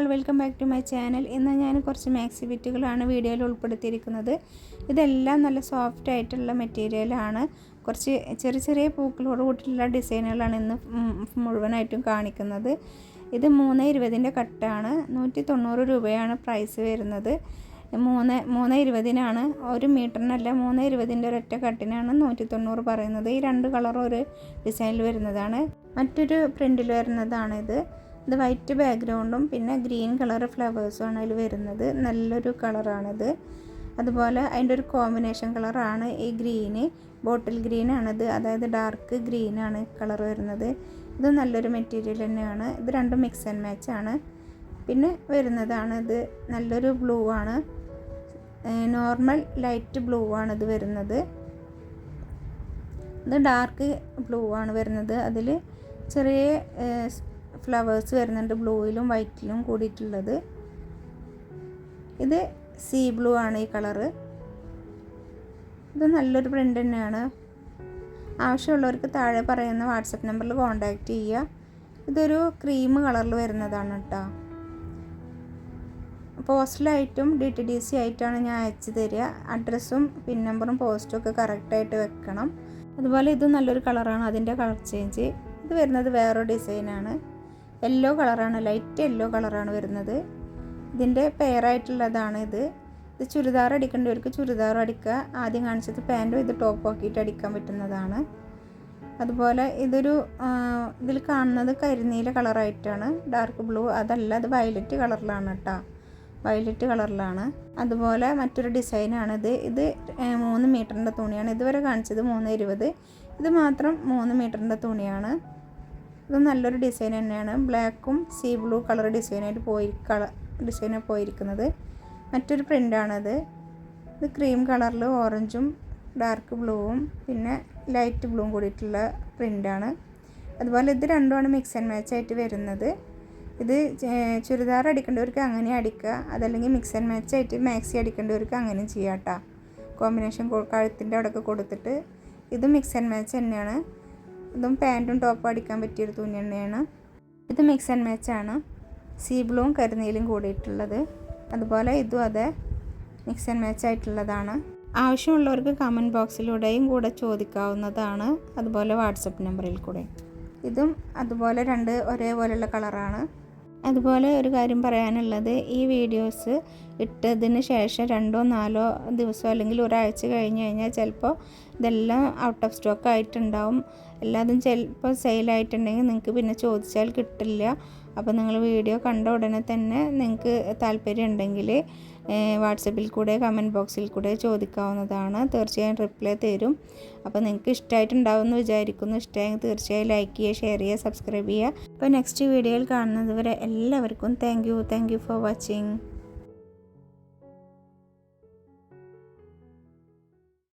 All welcome back to my channel ഇന്ന് ഞാൻ കുറച്ച് മാക്സി ബിറ്റുകളാണ് വീഡിയോയിൽ ഉൾപ്പെടുത്തിയിരിക്കുന്നത്. ഇതെല്ലാം നല്ല സോഫ്റ്റ് ആയിട്ടുള്ള മെറ്റീരിയലാണ് കുറച്ച് ചെറിയ ചെറിയ പൂക്കളോട് കൂട്ടിയിട്ടുള്ള ഡിസൈനുകളാണ് ഇന്ന് മുഴുവനായിട്ടും കാണിക്കുന്നത്. ഇത് മൂന്ന് ഇരുപതിന്റെ കട്ടാണ്. നൂറ്റി തൊണ്ണൂറ് രൂപയാണ് പ്രൈസ് വരുന്നത്. മൂന്ന് മൂന്ന് ഇരുപതിനാണ്. ഒരു മീറ്ററിനല്ല മൂന്ന് ഇരുപതിന്റെ ഒരൊറ്റ കട്ടിനാണ് നൂറ്റി തൊണ്ണൂറ് പറയുന്നത്. ഈ രണ്ട് കളറും ഒരു ഡിസൈനിൽ വരുന്നതാണ്. മറ്റൊരു പ്രിന്റിൽ വരുന്നതാണിത്. ഇത് വൈറ്റ് ബാക്ക്ഗ്രൗണ്ടും പിന്നെ ഗ്രീൻ കളർ ഫ്ലവേഴ്സും ആണ് അതിൽ വരുന്നത്. നല്ലൊരു കളറാണിത്. അതുപോലെ അതിന്റെ ഒരു കോമ്പിനേഷൻ കളറാണ് ഈ ഗ്രീന്. ബോട്ടിൽ ഗ്രീനാണിത്. അതായത് ഡാർക്ക് ഗ്രീനാണ് കളർ വരുന്നത്. ഇത് നല്ലൊരു മെറ്റീരിയൽ തന്നെയാണ്. ഇത് രണ്ടും മിക്സ് ആൻഡ് മാച്ച് ആണ്. പിന്നെ വരുന്നതാണ് ഇത്. നല്ലൊരു ബ്ലൂ ആണ്. നോർമൽ ലൈറ്റ് ബ്ലൂ ആണ് ഇത് വരുന്നത്. ഇത് ഡാർക്ക് ബ്ലൂ ആണ് വരുന്നത്. അതിൽ ചെറിയ ഫ്ലവേഴ്സ് വരുന്നുണ്ട് ബ്ലൂയിലും വൈറ്റിലും കൂടിയിട്ടുള്ളത്. ഇത് സീ ബ്ലൂ ആണ് ഈ കളറ്. ഇത് നല്ലൊരു പ്രിന്റ് തന്നെയാണ്. ആവശ്യമുള്ളവർക്ക് താഴെ പറയുന്ന വാട്സപ്പ് നമ്പറിൽ കോൺടാക്റ്റ് ചെയ്യുക. ഇതൊരു ക്രീം കളറിൽ വരുന്നതാണ് കേട്ടോ. പോസ്റ്റലായിട്ടും ഡി ടി ഡി സി ആയിട്ടാണ് ഞാൻ അയച്ചു തരിക. അഡ്രസ്സും പിൻ നമ്പറും പോസ്റ്റും ഒക്കെ കറക്റ്റായിട്ട് വെക്കണം. അതുപോലെ ഇത് നല്ലൊരു കളറാണ് അതിന്റെ കളർ ചേഞ്ച്. ഇത് വരുന്നത് വേറൊരു ഡിസൈനാണ്. യെല്ലോ കളറാണ് ലൈറ്റ് യെല്ലോ കളറാണ് വരുന്നത്. ഇതിന്റെ പെയറായിട്ടുള്ളതാണ് ഇത്. ഇത് ചുരിദാർ അടിക്കേണ്ടവർക്ക് ചുരിദാർ അടിക്കുക. ആദ്യം കാണിച്ചത് പാന്റും ഇത് ടോപ്പ് ആക്കിയിട്ട് അടിക്കാൻ പറ്റുന്നതാണ്. അതുപോലെ ഇതൊരു ഇതിൽ കാണുന്നത് കരിനീല കളറായിട്ടാണ് ഡാർക്ക് ബ്ലൂ അതല്ല അത് വയലറ്റ് കളറിലാണ് കേട്ടോ വയലറ്റ് കളറിലാണ് അതുപോലെ മറ്റൊരു ഡിസൈനാണിത് ഇത്. മൂന്ന് മീറ്ററിന്റെ തുണിയാണ്. ഇതുവരെ കാണിച്ചത് മൂന്ന് ഇരുപത്. ഇത് മാത്രം മൂന്ന് മീറ്ററിന്റെ തുണിയാണ്. ഇത് നല്ലൊരു ഡിസൈൻ തന്നെയാണ്. ബ്ലാക്കും സീ ബ്ലൂ കളർ ഡിസൈനായിട്ട് പോയി കളർ ഡിസൈനാണ് പോയിരിക്കുന്നത്. മറ്റൊരു പ്രിന്റാണത് ഇത് ക്രീം കളറിൽ ഓറഞ്ചും ഡാർക്ക് ബ്ലൂവും പിന്നെ ലൈറ്റ് ബ്ലൂവും കൂടിയിട്ടുള്ള പ്രിന്റാണ് അതുപോലെ ഇത് രണ്ടുമാണ് മിക്സ് ആൻഡ് മാച്ച് ആയിട്ട് വരുന്നത്. ഇത് ചുരിദാർ അടിക്കേണ്ടവർക്ക് അങ്ങനെ അടിക്കുക അതല്ലെങ്കിൽ മിക്സ് ആൻഡ് മാച്ച് ആയിട്ട് മാക്സി അടിക്കേണ്ടവർക്ക് അങ്ങനെ ചെയ്യാം കേട്ടോ കോമ്പിനേഷൻ കഴുത്തിന്റെ അവിടെയൊക്കെ കൊടുത്തിട്ട് ഇത് മിക്സ് ആൻഡ് മാച്ച് തന്നെയാണ്. ഇതും പാന്റും ടോപ്പും അടിക്കാൻ പറ്റിയൊരു തുണി തന്നെയാണ്. ഇത് മിക്സ് ആൻഡ് മാച്ചാണ് സീ ബ്ലൂവും കരുനീലും കൂടിയിട്ടുള്ളത്. അതുപോലെ ഇതും അതെ മിക്സ് ആൻഡ് മാച്ച് ആയിട്ടുള്ളതാണ്. ആവശ്യമുള്ളവർക്ക് കമന്റ് ബോക്സിലൂടെയും കൂടെ ചോദിക്കാവുന്നതാണ്. അതുപോലെ വാട്സപ്പ് നമ്പറിൽ കൂടെ. ഇതും അതുപോലെ രണ്ട് ഒരേപോലെയുള്ള കളറാണ് അതുപോലെ ഒരു കാര്യം പറയാനുള്ളത് ഈ വീഡിയോസ് ഇട്ടതിന് ശേഷം രണ്ടോ നാലോ ദിവസം അല്ലെങ്കിൽ ഒരാഴ്ച കഴിഞ്ഞ് കഴിഞ്ഞാൽ ചിലപ്പോൾ ഇതെല്ലാം ഔട്ട് ഓഫ് സ്റ്റോക്ക് ആയിട്ടുണ്ടാവും. എല്ലാതും ചിലപ്പോൾ സെയിലായിട്ടുണ്ടെങ്കിൽ നിങ്ങൾക്ക് പിന്നെ ചോദിച്ചാൽ കിട്ടില്ല. അപ്പോൾ നിങ്ങൾ വീഡിയോ കണ്ട ഉടനെ തന്നെ നിങ്ങൾക്ക് താല്പര്യം ഉണ്ടെങ്കിൽ വാട്സപ്പിൽ കൂടെ കമന്റ് ബോക്സിൽ കൂടെ ചോദിക്കാവുന്നതാണ്. തീർച്ചയായും റിപ്ലൈ തരും. അപ്പോൾ നിങ്ങൾക്ക് ഇഷ്ടമായിട്ടുണ്ടാവുമെന്ന് വിചാരിക്കുന്നു. ഇഷ്ടമായെങ്കിൽ തീർച്ചയായും ലൈക്ക് ചെയ്യുക ഷെയർ ചെയ്യുക സബ്സ്ക്രൈബ് ചെയ്യുക. അപ്പോൾ നെക്സ്റ്റ് വീഡിയോയിൽ കാണുന്നതുവരെ എല്ലാവർക്കും thank you thank you for watching